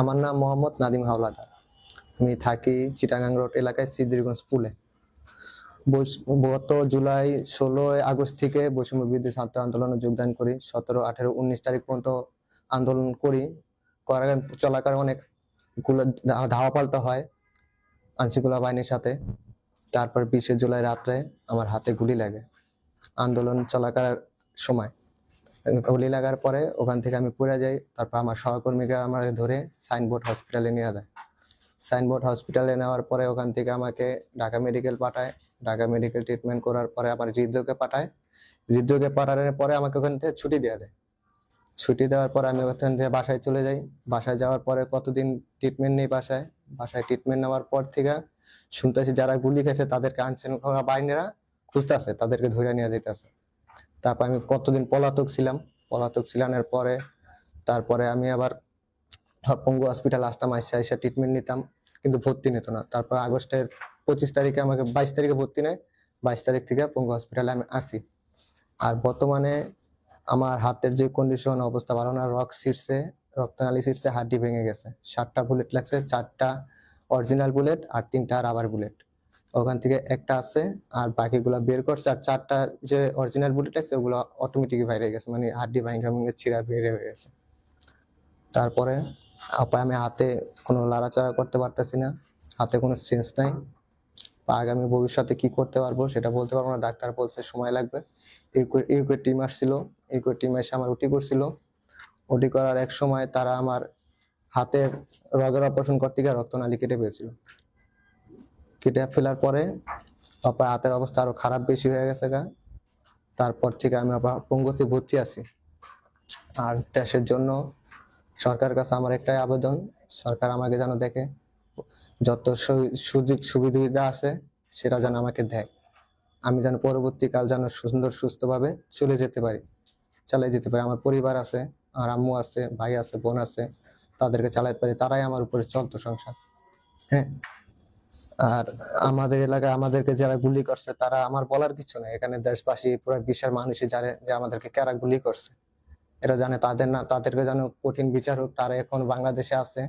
আমার নাম মোহাম্মদ নাদিম হাওলাদার। আমি থাকি চিটাগাং রোড এলাকায় সিদ্দিরগঞ্জ পুলে। গত জুলাই ষোলোই আগস্ট থেকে বৈষম্য বিরোধী ছাত্র আন্দোলনে যোগদান করি। সতেরো, আঠেরো, উনিশ তারিখ পর্যন্ত আন্দোলন করি। করার অনেকগুলো ধাওয়া পাল্টা হয় আইনশৃঙ্খলা বাহিনীর সাথে। তারপর বিশে জুলাই রাত্রে আমার হাতে গুলি লাগে। আন্দোলন চলাকার সময় গুলি লাগার পরে ওখান থেকে আমি পড়ে যাই। তারপর আমার সহকর্মীকে আমাকে ধরে সাইনবোর্ড হসপিটালে নিয়ে যায়। সাইনবোর্ড হসপিটালে নেওয়ার পরে ওখান থেকে আমাকে ঢাকা মেডিকেল পাঠায়। ঢাকা মেডিকেল ট্রিটমেন্ট করার পরে আমার হৃদরোগে পাঠায়। হৃদরোগে পাঠানোর পরে আমাকে ওখান থেকে ছুটি দেওয়া দেয়। ছুটি দেওয়ার পরে আমি ওখান থেকে বাসায় চলে যাই। বাসায় যাওয়ার পরে কতদিন ট্রিটমেন্ট নেই বাসায়? বাসায় ট্রিটমেন্ট নেওয়ার পর থেকে শুনতেছি যারা গুলি খেয়েছে তাদেরকে আনছেন। বাহিনীরা খুঁজতেছে, তাদেরকে ধরে নিয়ে যেতেছে তারপর আমি কতদিন পলাতক ছিলাম, পলাতক ছিলামের পরে, তারপরে আমি আবার পঙ্গু হসপিটাল আসতাম, আইসা আইসা ট্রিটমেন্ট নিতাম, কিন্তু ভর্তি নিত না। তারপর আগস্টের পঁচিশ তারিখে আমাকে বাইশ তারিখে ভর্তি নেয়, বাইশ তারিখ থেকে পঙ্গু হসপিটালে আমি আসি। আর বর্তমানে আমার হাতের যে কন্ডিশন অবস্থা ভালো না রক সিটসে রক্তনালী সিটসে হাড্ডি ভেঙে গেছে। সাতটা বুলেট লাগছে, চারটা অরিজিনাল বুলেট আর তিনটা রাবার বুলেট ওখান থেকে একটা আছে, আর বাকিগুলা বের করছে, আর চারটা যে অরিজিনাল বুলেট আছে, ওগুলো অটোমেটিক বাইরে গেছে মানে হাড্ডি ভাঙা ভেঙে ছিঁড়া বেড়ে হয়ে গেছে। তারপরে আপা, আমি হাতে কোনো লাড়াচাড়া করতে পারতেছি না, হাতে কোনো সেন্স নাই। আগামী ভবিষ্যতে কি করতে পারব সেটা বলতে পারব না, ডাক্তার বলছে সময় লাগবে। ইউকে টিম আসছিল, ইউকে টিম এসে আমার ওটি করছিল। ওটি করার এক সময় তারা আমার হাতের রগের অপারেশন করতে গিয়ে রক্তনালী কেটে পেয়েছিল কেটে ফেলার পরে আপা হাতের অবস্থা আরও খারাপ বেশি হয়ে গেছে গা। তারপর থেকে আমি আপা পঙ্গতি ভর্তি আছি। আর দেশের জন্য সরকারের কাছে আমার একটাই আবেদন, সরকার আমাকে যেন দেখে যত সুযোগ সুবিধা আছে সেটা যেন আমাকে দেয়। আমি যেন পরবর্তীকাল যেন সুন্দর সুস্থভাবে চলে যেতে পারি, চালিয়ে যেতে পারি। আমার পরিবার আছে আমার আম্মু আছে, ভাই আছে, বোন আছে, তাদেরকে চালাতে পারি। তারাই আমার উপরে চলতো সংসার। হ্যাঁ। আর আমাদের এলাকায় আমাদেরকে যারা গুলি করছে, তারা আমার বলার কিছু নেই। এখানে দেশবাসী, পুরো বিশ্বের মানুষই জানে যে আমাদেরকে কারা গুলি করছে। এরা জানে তাদের না, তাদেরকে যেন কঠিন বিচার হোক। তারা এখন বাংলাদেশে আছে,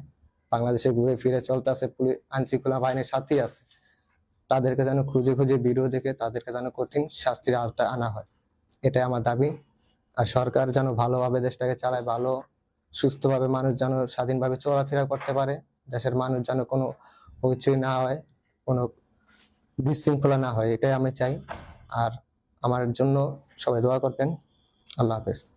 বাংলাদেশে ঘুরে ফিরে চলতে আছে পুলিশ, আইনশৃঙ্খলা বাহিনীর সাথেই আছে। তাদেরকে যেন খুঁজে খুঁজে বিরোধ দেখে তাদেরকে যেন কঠিন শাস্তির আওতায় আনা হয়। এটাই আমার দাবি। আর সরকার যেন ভালোভাবে দেশটাকে চালায়, ভালো, সুস্থভাবে মানুষ যেন স্বাধীনভাবে চলাফেরা করতে পারে। দেশের মানুষ যেন কোনো হইচই না হয়, কোনো বিশৃঙ্খলা না হয়, এটাই আমি চাই। আর আমার জন্য সবাই দোয়া করবেন। আল্লাহ হাফেজ।